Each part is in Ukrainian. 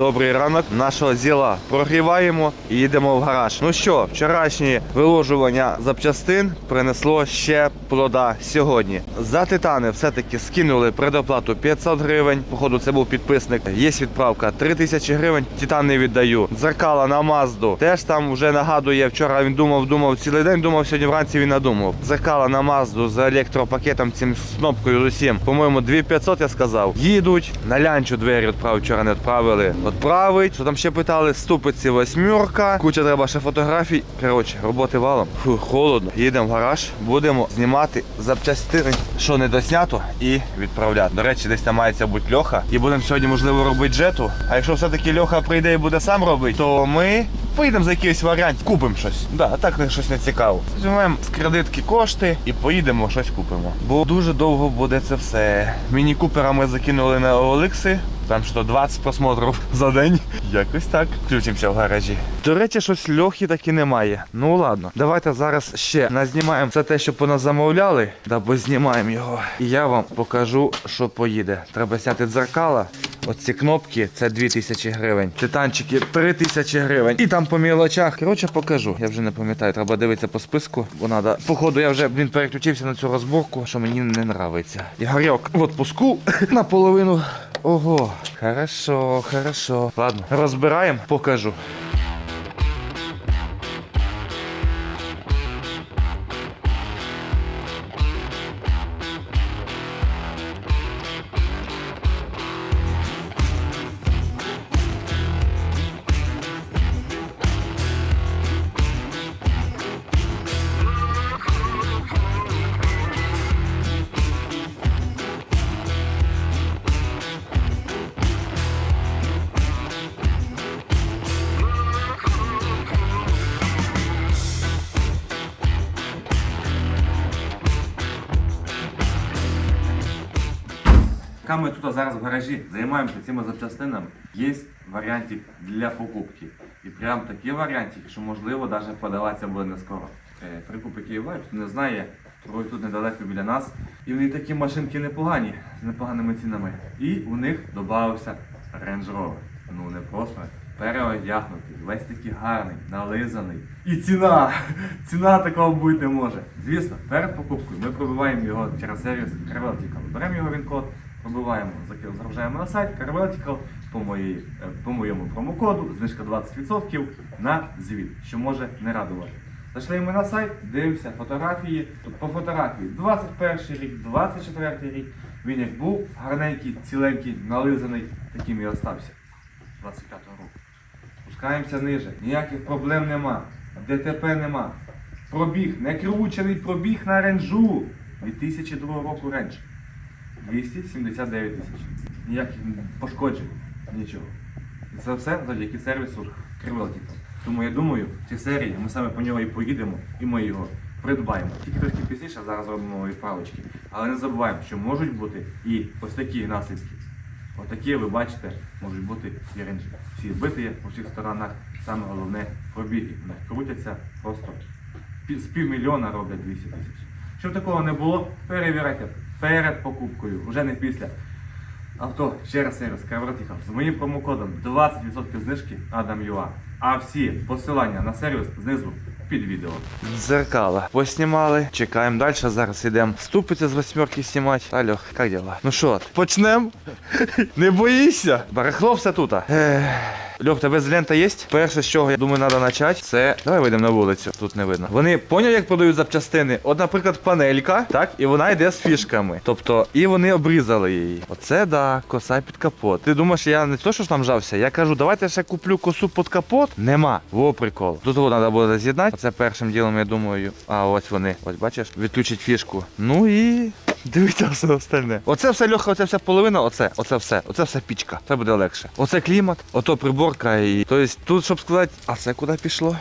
Добрий ранок. Нашого зіла прогріваємо і їдемо в гараж. Ну що, вчорашнє виложування запчастин принесло ще плода сьогодні. За титани все-таки скинули предоплату 500 гривень. Походу, це був підписник. Є відправка 3000 гривень. Титан не віддаю. Дзеркала на Мазду. Теж там вже нагадує. Вчора він думав, думав цілий день. Думав, сьогодні вранці він надумав. Дзеркала на Мазду з електропакетом, цим кнопкою з усім. По-моєму, 2500 я сказав. Їдуть. На лянчу двері відправив, вчора не відправили. Відправить. Що там ще питали? Ступиці восьмерка. Куча треба ще фотографій. Коротше, роботи валом. Фу, холодно. Їдемо в гараж, будемо знімати запчастини, що не доснято, і відправляти. До речі, десь там мається бути Льоха. І будемо сьогодні, можливо, робити джету. А якщо все-таки Льоха прийде і буде сам робити, то ми поїдемо за якийсь варіант, купимо щось. Да, так не щось не цікаво. Візьмемо з кредитки кошти і поїдемо, щось купимо. Бо дуже довго буде це все. Міні-купера ми закинули на Оликси. Там що 20 просмотрів за день. Якось так. Включимося в гаражі. До речі, щось льохи таки немає. Ну ладно, давайте зараз ще назнімаємо все те, що по нас замовляли, да бо знімаємо його. І я вам покажу, що поїде. Треба зняти дзеркала. Оці кнопки це 2000 гривень. Титанчики 3000 гривень. І там по мілочах. Коротше, покажу. Я вже не пам'ятаю, треба дивитися по списку. Бо надо. Походу, я вже блін, переключився на цю розборку, що мені не нравиться. Ігорьок в отпуску наполовину. Ого, хорошо, хорошо. Ладно, розбираємо, покажу. Ми тут зараз в гаражі займаємося цими запчастинами, є варіантик для покупки. І прям такі варіантики, що можливо навіть подаватися буде не скоро. Е, Прикупи Києва, хто не знає, торгують тут недалеко біля нас. І вони такі машинки непогані, з непоганими цінами. І у них додався Range Rover. Ну не просто переодягнутий, весь такий гарний, нализаний. І ціна! Ціна такого бути не може. Звісно, перед покупкою ми пробиваємо його через сервіс Carveltical. Беремо його він-код, пробиваємо, загружаємо на сайт Carveltical по, е, по моєму промокоду, знижка 20% на звіт, що може не радувати. Зайшли ми на сайт, дивимося фотографії. По фотографії 21 рік, 24 рік. Він як був гарненький, ціленький, нализаний, таким і остався. 25 року. Спускаємося ниже. Ніяких проблем нема. ДТП нема. Пробіг, не кручений пробіг на ренжу. 2002 року рендж. 279 тисяч. Ніяких пошкоджень, нічого. І це все завдяки сервісу Кривелтіка. Тому я думаю, в цій серії ми саме по нього і поїдемо, і ми його придбаємо. Тільки трошки пізніше зараз робимо відправочки. Але не забуваємо, що можуть бути і ось такі наслідки. Отакі ви бачите, можуть бути і ренджі. Всі збиті є по всіх сторонах. Саме головне пробіги. Вони крутяться просто з півмільйона роблять 200 тисяч. Щоб такого не було, перевіряйте перед покупкою, вже не після. Авто через сервіс Кавратіха з моїм промокодом 20% знижки Adam.ua. А всі посилання на сервіс знизу під відео. Дзеркала поснімали, чекаємо далі. Зараз йдемо ступиці з восьмерки знімати. Алло, як дела? Ну що, почнемо? Не боїшся? Барахло все тут. Льох, тебе лента є? Перше, з чого я думаю, треба почати, це. Давай вийдемо на вулицю, тут не видно. Вони поняв, як продають запчастини. От, наприклад, панелька, так, і вона йде з фішками. Тобто, і вони обрізали її. Оце да, коса під капот. Ти думаєш, я не то, що ж там жався, я кажу, давайте ще куплю косу під капот. Нема. Во прикол. Тут його треба буде з'єднати. Оце першим ділом, я думаю. А ось вони. Ось бачиш, відключить фішку. Ну і. Дивіться все остальне. Оце все льоха, оце вся половина, оце, оце все, оце все пічка. Це буде легше. Оце клімат, ото приборка і. Тобто тут, щоб сказати, а це куди пішло?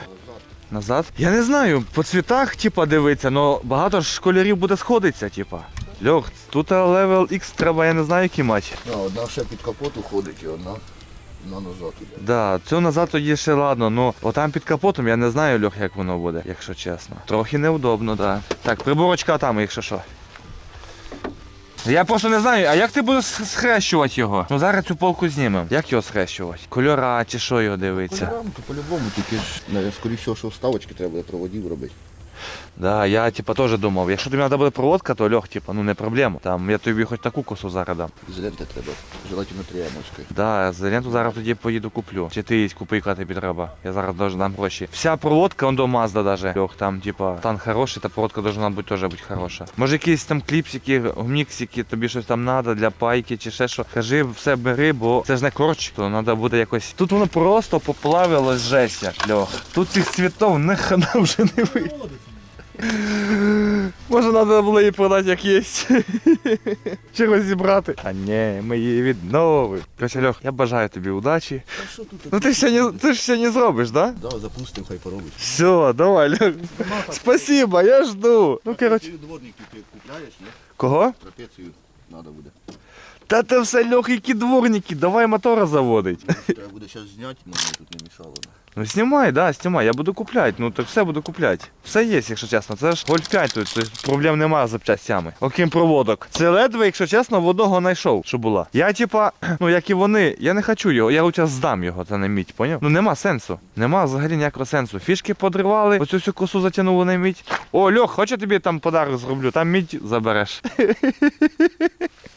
Назад? Я не знаю, по цвітах, типа, дивиться, але багато ж кольорів буде сходитися, типа. Льох, тут левел X треба, я не знаю, який мать. Да, одна ще під капот уходить і одна на назад іде. Да, цього назад тоді ще ладно, ну отам під капотом я не знаю, Льох, як воно буде, якщо чесно. Трохи неудобно, да. Так, приборочка там, якщо що. Я просто не знаю, а як ти будеш схрещувати його? Ну зараз цю полку знімемо. Як його схрещувати? Кольора чи що його дивиться? Кольорам, то по-любому, тільки ж, не, скоріше що вставочки треба буде проводів робити. Да, я типа теж думав, якщо тобі треба буде проводка, то льох, типа, ну не проблема. Там я тобі хоч таку косу зараз дам. З ленти треба, желательно триямовської. Да, за ленту зараз тоді поїду куплю. Чи ти їсть купи, яка тобі треба. Я зараз даже дам гроші. Вся проводка, он до Мазда даже. Льох, там, типа, стан хороший, та проводка должна бути теж бути хороша. Може якісь там кліпсики, міксики, тобі щось там треба для пайки чи ще що. Кажи, все бери, бо це ж не корч, то треба буде якось. Тут воно просто поплавилось жесть, льох. Тут цих цвітов не хана вже не вийде. Може треба було її продати як є. Чи розібрати. А ні, ми її відновимо. Короче, Льох, я бажаю тобі удачі. А що тут? Ну ти ж сьогодні, ти ж сьогодні зробиш, да? Да, запустим, хай поробить. Все, давай, Льох. Спасибо, я жду. Ну, короче. Дворники ти купляєш, ні? Кого? Трапецію треба буде. Та це все Льох, які дворники, давай мотора заводить. Треба буде зараз зняти, мені тут не мішало. Ну знімай, да, знімай, я буду купляти, ну так все буду купляти. Все є, якщо чесно. Це ж Гольф 5 тут, проблем немає з запчастями. Окрім проводок. Це ледве, якщо чесно, в одного знайшов, що була. Я, типа, ну як і вони, я не хочу його, я лучше здам його, це не мідь, поняв? Ну нема сенсу. Нема взагалі ніякого сенсу. Фішки подривали, оцю всю косу затягнули на мідь. О, Льох, хоче тобі там подарок зроблю, там мідь забереш.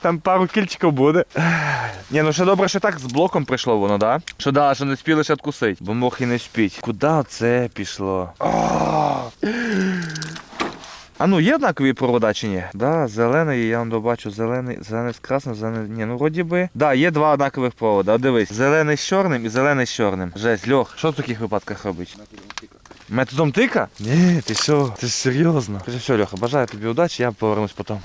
Там пару кільчиків буде. Ні, ну ще добре, що так з блоком прийшло воно, да? Що да, що не спіли ще откусить, бо мог і не спіть. Куди це пішло? А! Ну є однакові провода чи ні? Да, зелений, я вам добачу зелений, зелений з красним, зелений. Ні, ну вроді би. Да, є два однакових провода. От дивись, зелений з чорним і зелений з чорним. Жесть, Льох, що в таких випадках робить? Методом тика? Ні, ти що? Ти ж серйозно. Все, Льоха, бажаю тобі удачі, я повернусь потім.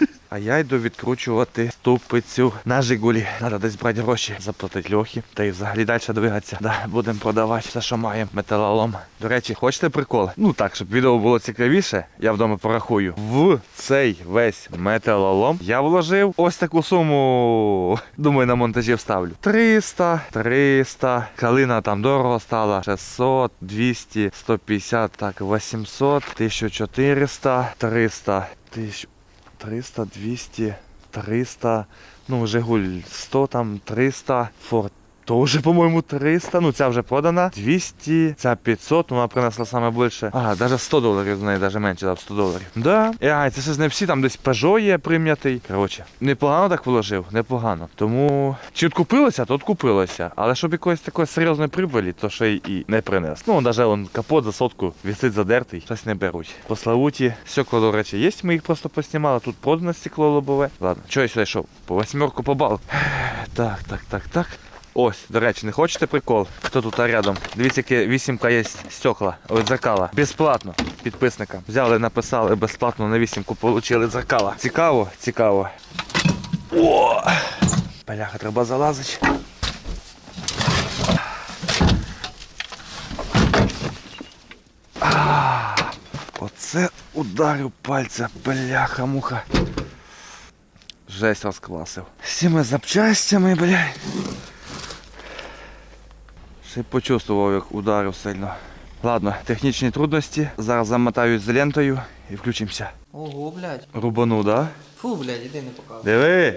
А я йду відкручувати ступицю на Жигулі. Треба десь брати гроші, заплатити льохи та й взагалі далі двигатися. Да, будемо продавати все, що маємо. Металолом. До речі, хочете прикол? Ну так, щоб відео було цікавіше, я вдома порахую. В цей весь металолом я вложив ось таку суму. Думаю, на монтажі вставлю. 300, 300. Калина там дорого стала. 600, 200, 150, так, 800, 1400, 300, 1000. 300, 200, 300, ну, Жигуль 100, там 300, Форд Тоже, по-моєму, 300, ну ця вже продана. 200, ця 500, ну вона принесла саме більше. Ага, навіть 100 доларів з неї, навіть менше дав 100 доларів. Да. І, а, це ще ж не всі, там десь Peugeot є прим'ятий. Коротше, непогано так вложив, непогано. Тому чи откупилося, то откупилося. Але щоб якоїсь такої серйозної прибулі, то ще й і не принес. Ну, навіть он капот за сотку вісить задертий, щось не беруть. По Славуті, стекла, до речі, є, ми їх просто поснімали. Тут продано стекло лобове. Ладно, що я сюди йшов? По восьмерку по балу. Так, так, так, так. Ось, до речі, не хочете прикол? Хто тут рядом? Дивіться, яке вісімка є стекла, ось дзеркала. Безплатно підписникам. Взяли, написали безплатно на вісімку, отримали дзеркала. Цікаво, цікаво. О! Бляха, треба залазити. Оце ударив пальця, бляха-муха. Жесть розквасив. Цими запчастями, блядь. Й почувствував, як ударив сильно. Ладно, технічні трудності. Зараз замотаю з лентою і включимося. Ого, блядь. Рубану, да? Фу, блядь, іди не показуй. Диви.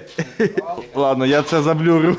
Ладно, я це заблюрю.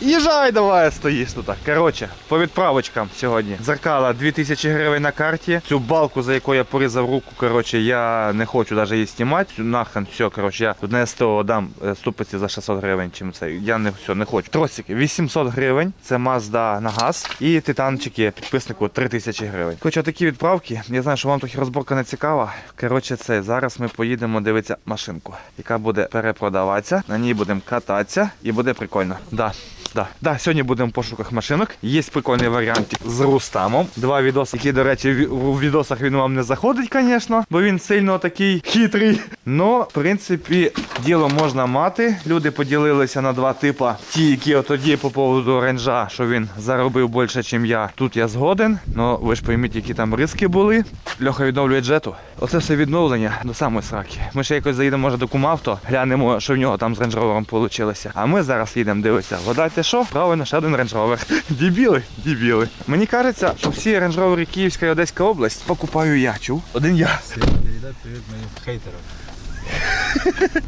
Їжджай давай, стоїш тут. Коротше, по відправочкам сьогодні. Дзеркала 2000 гривень на карті. Цю балку, за яку я порізав руку, коротше, я не хочу навіть її знімати. Нахрен, все, коротше, я на СТО дам е, ступиці за 600 гривень, чим це. Я не все, не хочу. Тросики 800 гривень. Це Mazda на газ. І титанчики підписнику 3000 гривень. Коротше, такі відправки. Я знаю, що вам трохи розборка не цікава. Коротше, це зараз ми поїдемо дивитися машинку, яка буде перепродаватися. На ній будемо кататися і буде прикольно. Да. Да, да, сьогодні будемо в пошуках машинок. Є прикольний варіант з Рустамом. Два відоси, які, до речі, в відосах він вам не заходить, звісно, бо він сильно такий хитрий. Но, в принципі, діло можна мати. Люди поділилися на два типа. Ті, які тоді по поводу ренжа, що він заробив більше, ніж я. Тут я згоден. Ну ви ж пойміть, які там риски були. Льоха відновлює джету. Оце все відновлення до самої сраки. Ми ще якось заїдемо, може, до Кумавто, глянемо, що в нього там з Rover вийшло. А ми зараз їдемо дивитися. Вгадайте що? Правильно, ще один Range Rover. Дібіли, дібіли. Мені кажеться, що всі Range Rover Київська і Одеська область покупаю я. Чув? Один я. Передай привет моим хейтерам.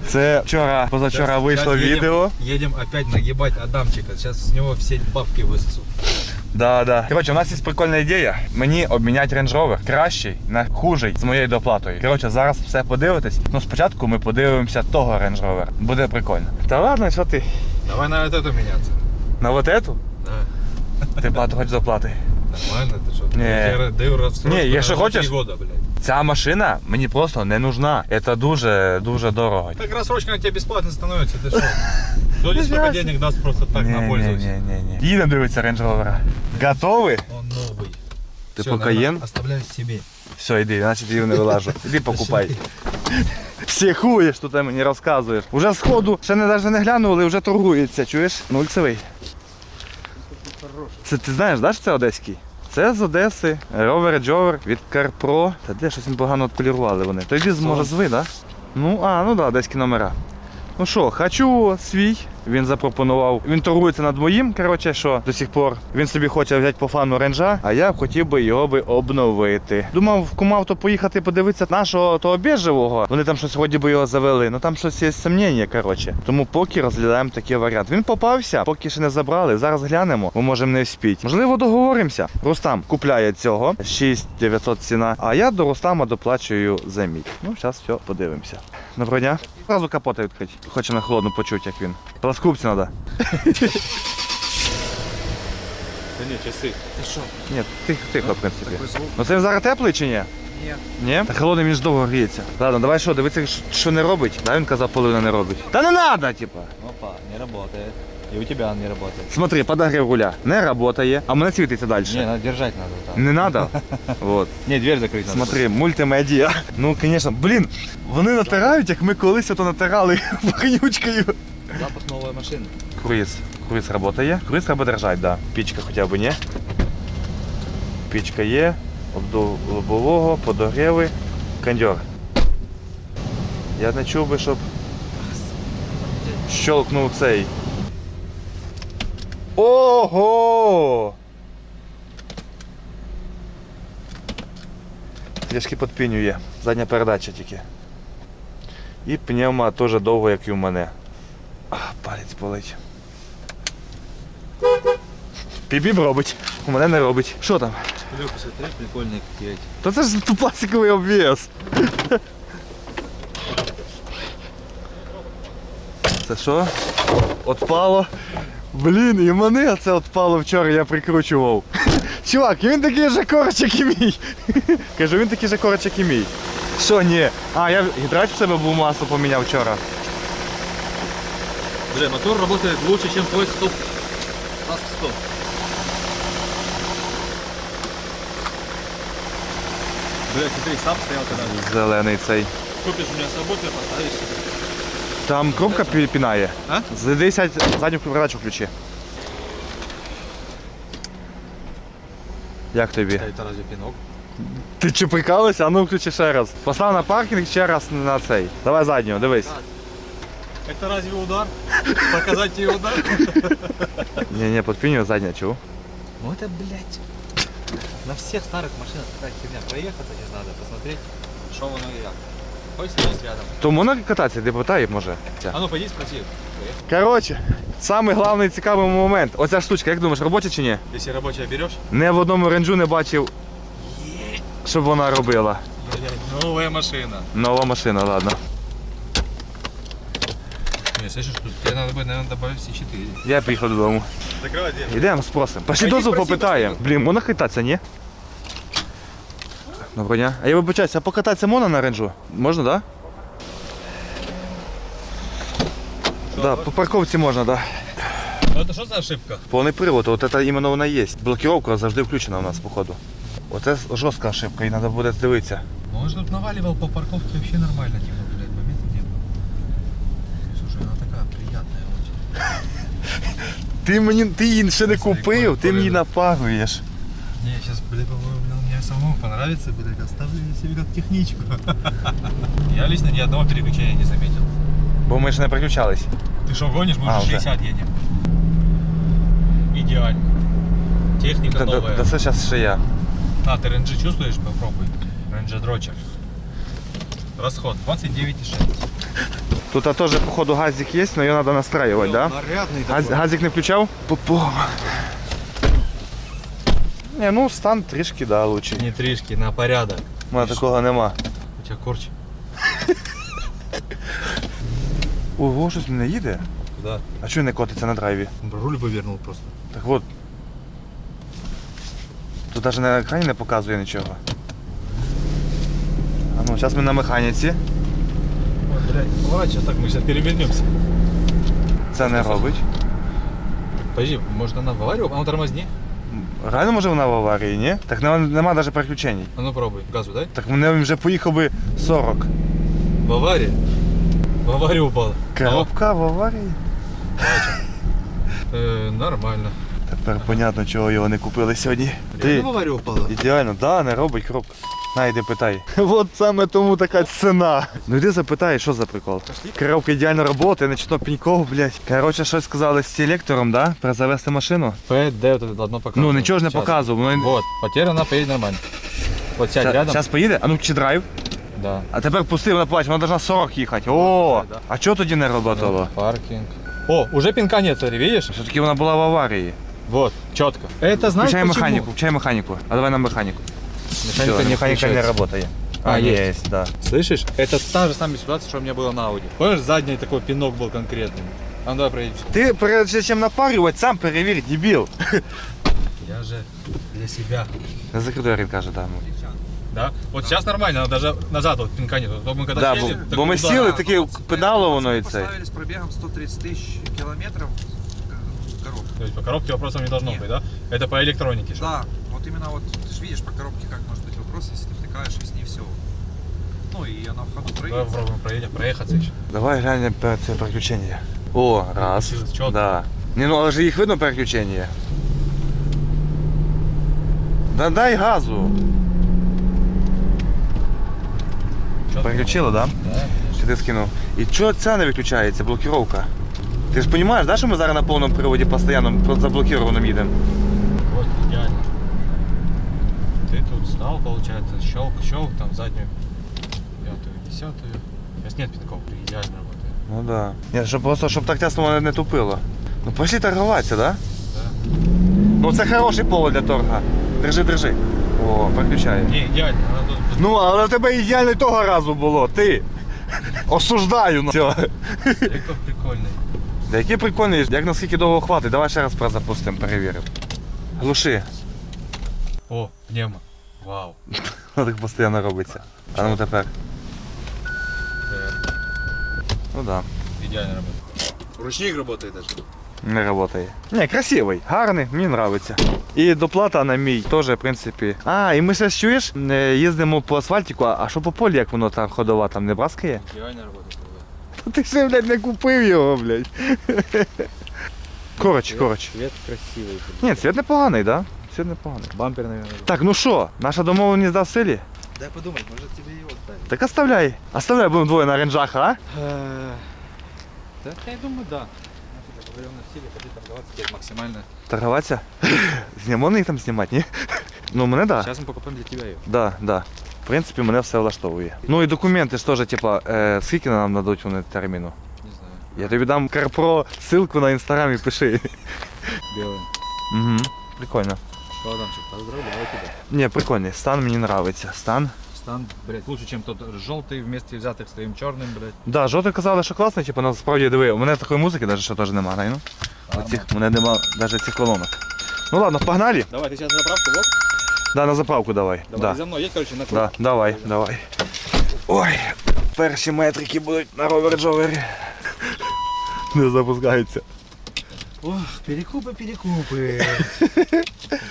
Це вчора, позавчора вийшло відео. Едем опять нагибать Адамчика. Сейчас с него все бабки высосу. Да, да. Коротше, у нас є прикольна ідея. Мені обміняти Range Rover кращий на хужий з моєю доплатою. Коротше, зараз все подивитесь. Ну спочатку ми подивимося того Range Rover. Буде прикольно. Та ладно, що ти? Давай на вот эту меняться. На вот эту? Да. Ти багато хочеш доплати. Нормально, ты что? Не. Я даю рассрочку Не, на если три хочешь. года, блядь. Ця машина мені просто не нужна. Це дуже дуже дорого. Так рассрочка на тебя бесплатно становится, ты что? Кто не столько денег даст просто так на пользоваться? ні. Їдемо дивитися Range Rover. Готові? Он новый. Ти Всё, по наверное, Каєн? Оставляю себе. Все, йди, значить її не вилажу. Іди покупай. Психуєш, тут ти мені розказуєш. Уже сходу, ще не навіть не глянули, вже торгується, чуєш? Нульцевий. Це ти знаєш, да, що це одеський? Це з Одеси, ровер Джовер від Карпро. Та де щось погано відполірували вони. Тоді зможе зви, да? Ну, а, ну да, одеські номера. Ну що, хочу свій. Він запропонував. Він торгується над моїм, коротше, що до сих пор. Він собі хоче взяти по фану ренжа, а я хотів би його би обновити. Думав, кумав поїхати подивитися нашого того біжевого. Вони там щось вроді би його завели. Ну там щось є сумніння, коротше. Тому поки розглядаємо такий варіант. Він попався, поки ще не забрали. Зараз глянемо, бо можемо не вспіть. Можливо, договоримося. Рустам купляє цього 6900 ціна, а я до Рустама доплачую за мій. Ну, зараз все подивимося. Доброго дня. Зразу капота відкрити. Хоче на холодну почути, як він. Пласкупці треба. Та ні, часи. Ти що? Ні, тихо, тихо, в принципі. Ну це він зараз теплий чи ні? Ні. Ні? Та холодний він ж довго гріється. Ладно, давай що, дивитися, що не робить. Да, він казав, половина не робить. Та не треба, типа. Опа, не работает. И у тебя он не работает. Смотри, подогрів руля. Не працює, а мене світиться далі. Не, надо держать надо так. Не треба? Вот. Не, дверь закрыть надо. Смотри, мультимедіа. Ну, звісно, блін, вони натирають, як ми колись ото натирали вонючкою. Запах новой машины. Круїз. Круїз працює. Круїз треба держати, да. Пічка хоча б ні. Пічка є. Обдув лобового, подогріви. Кондьор. Я не чув би, щоб щелкнув цей. Ого! Трішки підпінює. Задня передача тільки. І пневма теж довго, як і у мене. А, палець болить. Пібіб робить. У мене не робить. Що там? Лёха, смотри, прикольные какие эти. Та це ж пластиковий обвіс. Це що? Отпало. Блін, і мене це отпало вчора, я прикручував. Чувак, він такий же корочок і мій. Кажу, він такий же корочок і мій. Що, ні? А, я гідрач в себе був масло поміняв вчора. Бля, мотор работает лучше, чем твой стоп. Таск 100. Бля, смотри, сам стоял когда. Зелений цей. Купишь у меня с работы, поставишь себе. Там кромка пі- пінає. А? Зайди сядь задню передачу включи. Як тобі? А это разве пинок? Ти чи прикалуєшся? А ну включи ще раз. Постав на паркінг ще раз на цей. Давай задню, дивись. Это разве удар? Показать тебе удар? Ні, ні, підпінюю задня, чув. Ну это, блядь, на всех старых машинах такая херня. Проехаться здесь надо, посмотреть, что оно и как. Хочешь садись рядом. То можна кататися, де питає, може. А ну пойди спроси. Коротше, самий головний цікавий момент. Оця штучка, як думаєш, робоча чи ні? Если рабочая берешь, Не в одному ренджу не бачив, щоб вона робила. блядь, новая машина. Нова машина, ладно. Не, слышишь, тут тебе надо будет, наверное, добавить все четыре. Я поїхав додому. Закрывай дверь. Ідемо, спросимо. Пошли дозвол попитаємо. Блін, можна кататися, ні? Доброго дня. А я вибачаюся, а покататися можна на ренджу? Можна, так? Да? Да, по парковці можна, так. Да. Ну это что за ошибка? Повний привод, от це іменно вона є. Блокировка завжди включена у нас, походу. Оце жорстка ошибка, і треба буде дивитися. Ну, он же тут наваливал по парковке вообще нормально, типа, блядь, момента не было. Слушай, она такая приятная очень. Ти мені ти її ще не купив, ти мені напагуєш. Не, сейчас, блядь, по-моему, мне самому понравится, блядь, оставлю я себе как техничку. Я лично ни одного переключения не заметил. Бо ми ж не. Ты что, гонишь? Мы А, уже уже. 60 едем. Идеально. Техника Та, та, новая. та це зараз ще я. А, ты ренджи чувствуешь? Попробуй. Ренджи дрочер. расход 29,6. Тут а, теж, походу, газик є, але його треба настраювати, да? Нарядный Газ, газик не включав? Попом. Не, ну стан трішки, да, лучший. Не тришки, на порядок. У мене такого нема. У тебя корч. Ого, щось мене їде. Куда? А чого не котиться на драйві? Руль вывернул просто. Так от. Тут навіть на екрані не показує нічого. А ну, зараз ми на механіці. Ой, блядь, поворачивай так, мы сейчас перевернемся. Це не робить. Подожди, может она в аварию? А ну тормозни. Реально може вона в аварії, ні? Так нема, нема навіть переключень. А ну пробуй, газу дай. Так мене вже поїхав би 40. В аварії? В аварію упала. Коробка в аварії. Е, нормально. Тепер понятно, чого його не купили сьогодні. Ти... в аварію упала? Ідеально, да, не робить коробка. На, йди питай. От саме тому така ціна. Ну йди запитай, що за прикол. Коробка ідеально працює, начно пеньков, блядь. Коротше, щось сказали з селектором, да? Про завести машину. ПД вот это должно показывать. Ну нічого ж не Сейчас. показував. воно- Вот, потеря она поедет нормально. Вот сядь рядом. Зараз поїде, а ну чи драйв. Да. А тепер пусти, вона плаче, вона должна 40 їхати. О, Да, да. а чого тоді не работало? Паркинг. О, уже пинка нет, смотри, видишь? Все-таки вона була в аварії. Вот, четко. Это знаешь Включай почему? механіку, включай механіку. А давай на механіку. Механика Всё, не механіка не включается. працює. А, есть. есть, да. Слышишь? Это та же самая ситуация, что у меня было на Audi. Помнишь, задний такой пинок был конкретный? А ну давай проедемся. Ти перед чим напарювати, сам перевір, дебіл. Я же для себя. Не закрий він каже, да. ну. Да? Вот сейчас нормально, даже назад вот пинка нет. А То мы когда Да, сели, бо, так бо ми туда. сіли, таке педало воно і це. Поставили с пробегом 130 тысяч километров э, коробку. То есть по коробке вопросов не должно Нет. быть, да? Это по электронике. что? Да, вот именно вот ты же видишь по коробке, как может быть вопрос, если ты втыкаешь и с ней все. Ну и она в ходу Давай прыгает. попробуем проедем, проехаться еще. Давай глянемо перед це переключення. О, раз. Переключилось чітко. Да. Не, ну але ж їх видно переключення. Да дай газу. Чётко? Переключила, да? Да. Чи ти скинув? І чого ця не виключається, блокировка? Ти ж розумієш, да, що ми зараз на повному приводі постійно заблокірованим їдемо? Стал, получается, щелк, щелк, там заднюю, пятую, десятую. Сейчас нет пинков, идеально работает. Ну да. Ні, щоб просто, щоб так тясно мене не тупило. Ну пошли торгуватися, да? Да. Ну це хороший повод для торга. Держи, держи. О, переключає. Не, идеально, она тут... Ну, але в тебе ідеально й того разу було, ти. Осуждаю. Ну. Все. Электро прикольный. Да який прикольний, як наскільки довго хватить, давай ще раз перезапустимо, перевіримо. Глуши. О, пневмо. Вау. Воно так постійно робиться. А ну тепер. Э, Ну да. Идеально работает. Ручник работает даже. Не працює. Не, красивий, гарний, мені подобається. І доплата на мій теж, в принципі. А, і ми ще чуєш, е, їздимо по асфальтику, а що по полі, як воно там ходова, там не браскає? Идеально работает. Та Ти ще, блядь, не купив його, блядь. Коротше, коротше. Цвет красивый. Ні, цвіт непоганий, да? Цвіт непоганий. Бампер, наверное. Так, ну що, наша домовленість да в силі? Дай подумать, может тебе его ставить. Так оставляй. Оставляй, будемо двоє на ренджах, а? Да, я думаю, да. Поговорил на силе, ходи торговаться теперь максимально. Торгуватися? Знімо їх там знімати, ні? Ну, мене да. Сейчас мы покупаем для тебя ее. Да, да. В принципі, мене все влаштовує. Ну і документи ж теж, типа, е, скільки нам дадуть вони терміну? Не знаю. Я тобі дам Карпро ссылку на інстаграм і пиши. Белый. Угу. Прикольно. Что, Адамчик, поздравляю тебя. Ні, прикольний. Стан мені нравиться. Стан. Стан, блядь, лучше, чем тот желтый вместе взятых с твоим черным, блядь. Да, жовтий казали, що класно, типу, насправді диви, у мене такої музики навіть що теж немає, ну. Оцих, у мене нема навіть цих колонок. Ну ладно, погнали. Давай, ты сейчас на заправку, вот. Да, на заправку давай. Давай да. за мной, едь, короче, на круг. Да, давай, давай. Ой, перші метрики будуть на ровер джовері. Не запускаються. Ох, перекупы, перекупы.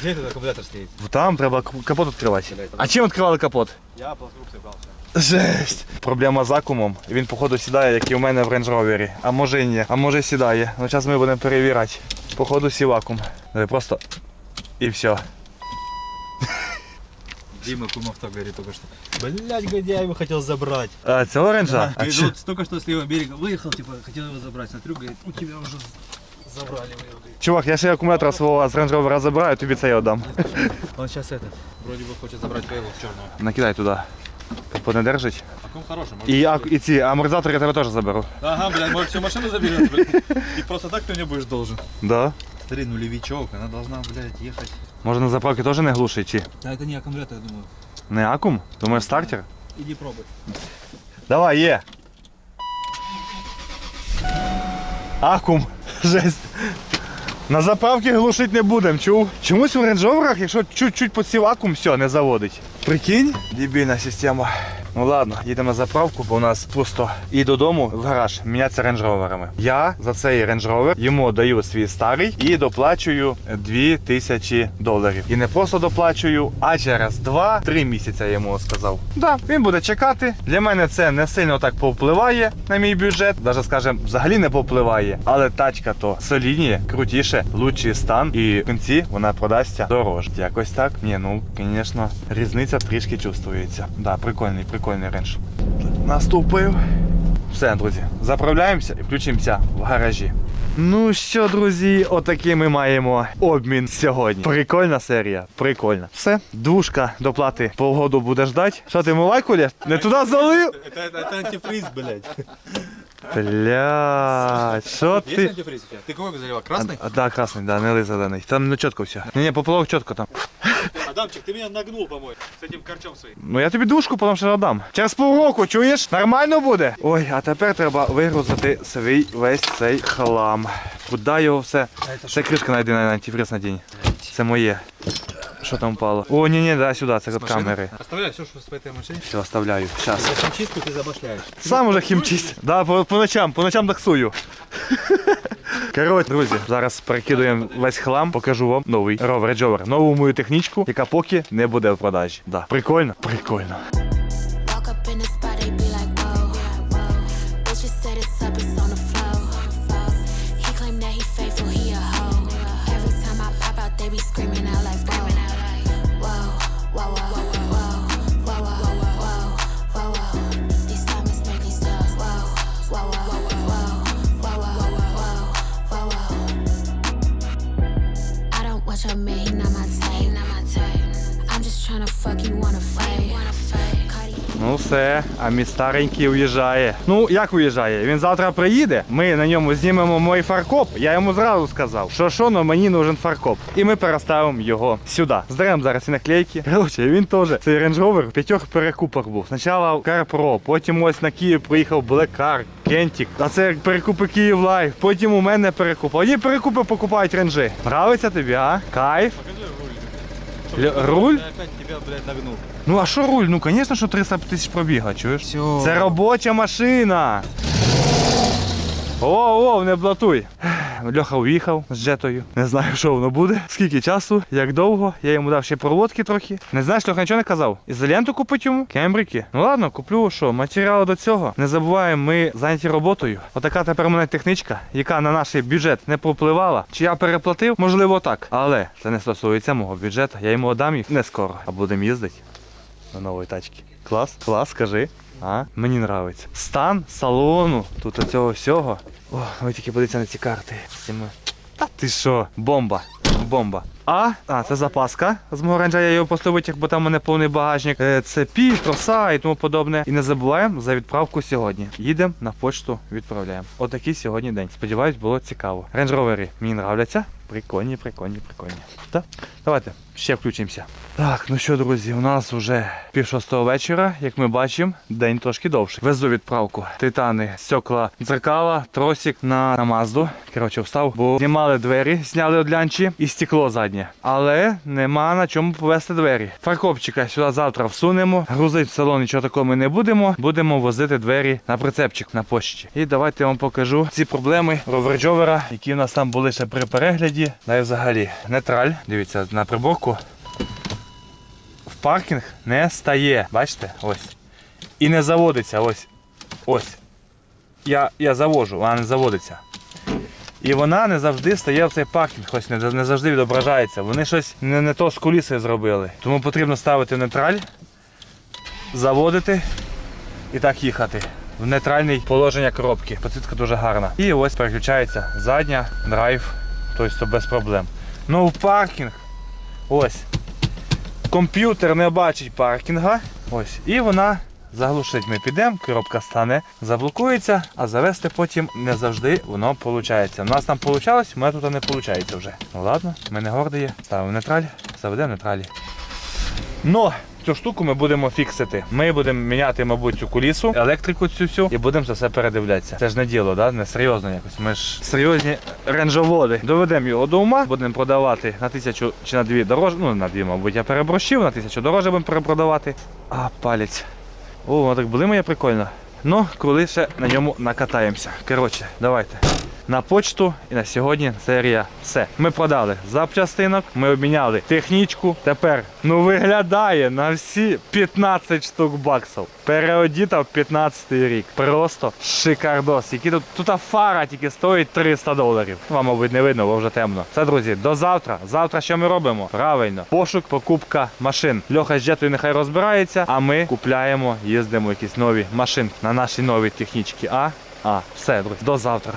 Где этот аккумулятор стоит? Там треба к- капот відкривати. А чим відкривали капот? Я плоскорубцем брал Жесть. Проблема з акумом. Він, походу, сідає, як і у мене в Range Rover. А може і ні. А може сідає. Ну зараз ми будемо перевіряти. Походу сів акум. Давай просто. І все. Дима Кумов так говорит только что. Блять, годя, я его хотел забрать. А, цього ренджа? А, Говорит, чи- вот только что с левого берега выехал, типа, хотел его забрать. Смотрю, говорит, у тебя уже з- забрали вы его. говорит. Чувак, я ще акумулятора свого з Range Rover забираю, тобі це я віддам. Он сейчас этот, вроде бы хочет забрать твоего черного. Накидай туди. Капот не держить. А Аккум хороший. может І, а, быть. і ці амортизатори я тебе теж заберу. Ага, блядь, может всю машину заберем, блядь. И просто так ты мне будешь должен. Да? Смотри, нулевичок, она должна, блядь, ехать. Може на заправки теж не глушить чи? Да это не аккумулятор, я думаю. Не акум? Думаєш стартер? Иди пробуй. Давай, є. Акум. Жесть. На заправки глушить не будемо, чув? Чомусь у рейнджоверах, якщо чуть-чуть подсів акум, все, не заводить. Прикинь, дебільна система. Ну ладно, їдемо на заправку, бо у нас пусто. І додому в гараж мінятися рейндж-роверами. Я за цей рейндж-ровер йому даю свій старий і доплачую 2000 доларів. І не просто доплачую, а через 2-3 місяці я йому сказав. Да, він буде чекати. Для мене це не сильно так повпливає на мій бюджет. Даже скажем, взагалі не повпливає. Але тачка то солідніє, крутіше, лучший стан. І в кінці вона продасться дорожче. Якось так. Ні, ну звісно, різниця трішки чувствується. Да, прикольний, прикольний ренж. Наступив. Все, друзі, заправляємося і включимося в гаражі. Ну що, друзі, отакий ми маємо обмін сьогодні. Прикольна серія, прикольна. Все, двушка доплати полгоду буде ждати. Що ти мивай, Коля? Не туди залив? Это, это, это антифриз, блядь. Блядь, що Есть ти? антифриз у тебя? Ты какой заливал? Красный? А, да, красний, да, не ли зелений. Там ну чітко все. Ні, ні, поплавок чітко там. Адамчик, ты меня нагнул, по-моему, с этим корчом своим. Ну я тобі душку потім ще дам. Через півроку, чуєш? Нормально буде? Ой, а тепер треба вигрузити свій весь цей хлам. Куди його все? Це кришка найди на антифриз надінь. Це моє. Що там впало? О, ні, ні, да, сюди, це від камери. Оставляй все, что с этой машине. Все, оставляю. Щас. За химчистку ты забашляешь. Сам уже хімчисть. Да, по, по ночам, по ночам таксую. Коротше, друзі, зараз перекидуємо весь хлам, покажу вам новий Rover Range Rover. Нову мою технічку, яка поки не буде в продажі. Да. Прикольно? Прикольно. А мій старенький уїжджає. Ну як уїжджає? Він завтра приїде. Ми на ньому знімемо мой фаркоп. Я йому зразу сказав, що що, но мені нужен фаркоп. І ми переставимо його сюди. Здаремо зараз і наклейки. Коротше, він теж цей Range Rover в п'ятьох перекупах був. Спочатку CarPro, потім ось на Київ приїхав Black Car, Кентік. А це перекупи Київ Лайф. Потім у мене перекуп. Одні перекупи покупають ренжи. Нравиться тобі, а? Кайф? Лю- Руль? Я опять тебя, блядь, нагнул. Ну а що руль? Ну звісно, що 300 тисяч пробіга, чуєш? Все. Це робоча машина. О, о, не блатуй. Льоха уїхав з джетою. Не знаю, що воно буде. Скільки часу, як довго. Я йому дав ще проводки трохи. Не знаєш, Льоха нічого не казав. Ізоленту купить йому, кембрики. Ну ладно, куплю що, матеріал до цього. Не забуваємо, ми зайняті роботою. Отака тепер мене технічка, яка на наш бюджет не попливала. Чи я переплатив? Можливо, так. Але це не стосується мого бюджету. Я йому дам їх не скоро, а будемо їздити на новій тачці. Клас, клас, скажи. А? Мені нравиться. Стан салону, тут оцього всього. О, ви тільки подивіться на ці карти. цими. Та ти що? Бомба. Бомба. А, а, це запаска. З мого ренджа я його просто витяг, бо там у мене повний багажник. Е, Це пі, троса і тому подобне. І не забуваємо за відправку сьогодні. Їдемо на почту, відправляємо. Отакий сьогодні день. Сподіваюсь, було цікаво. Рейндж-ровери мені нравляться. Прикольні, прикольні, прикольні. Так, давайте ще включимося. Так, ну що, друзі, у нас вже пів шостого вечора. Як ми бачимо, день трошки довший. Везу відправку. Титани, стекла, дзеркала, тросик на, на Мазду. Коротше, встав, бо знімали двері, зняли одлянчі і стекло заднє. Але нема на чому повезти двері. Фаркопчика сюди завтра всунемо. Грузити в салон нічого такого ми не будемо. Будемо возити двері на прицепчик на почті. І давайте я вам покажу ці проблеми роверджовера, які у нас там були ще при перегляді. Да і взагалі нейтраль. Дивіться на приборку. В паркінг не стає. Бачите? Ось. І не заводиться. Ось. Ось. Я, я завожу, вона не заводиться. І вона не завжди стає в цей паркінг, ось не, не завжди відображається. Вони щось не, не то з кулісою зробили. Тому потрібно ставити нейтраль, заводити і так їхати. В нейтральне положення коробки. Підсвітка дуже гарна. І ось переключається задня, драйв, тобто без проблем. Ну в паркінг. Ось. Комп'ютер не бачить паркінга. Ось. І вона Заглушить ми підемо, коробка стане, заблокується, а завести потім не завжди воно виходить. У нас там вийшло, у мене тут не виходить вже. Ну ладно, ми не горді є. Ставимо нейтраль, заведемо нейтралі. Но цю штуку ми будемо фіксити. Ми будемо міняти, мабуть, цю кулісу, електрику цю всю і будемо це все передивлятися. Це ж не діло, да? не серйозно якось. Ми ж серйозні ренжоводи. Доведемо його до ума, будемо продавати на тисячу чи на дві дорожі. Ну, на дві, мабуть, я переброщив, на тисячу дорожі будемо перепродавати. А, палець. О, так блимає прикольно. Ну, коли ще на ньому накатаємося. Коротше, давайте. На почту і на сьогодні серія все. Ми продали запчастинок, ми обміняли технічку. Тепер ну виглядає на всі 15 штук баксів. Переодіта в 15 рік. Просто шикардос. Які тут, тут фара тільки стоїть 300 доларів. Вам, мабуть, не видно, бо вже темно. Це, друзі, до завтра. Завтра що ми робимо? Правильно, пошук, покупка машин. Льоха з джетою нехай розбирається, а ми купляємо, їздимо якісь нові машинки на наші нові технічки. А? А, все, друзі, до завтра.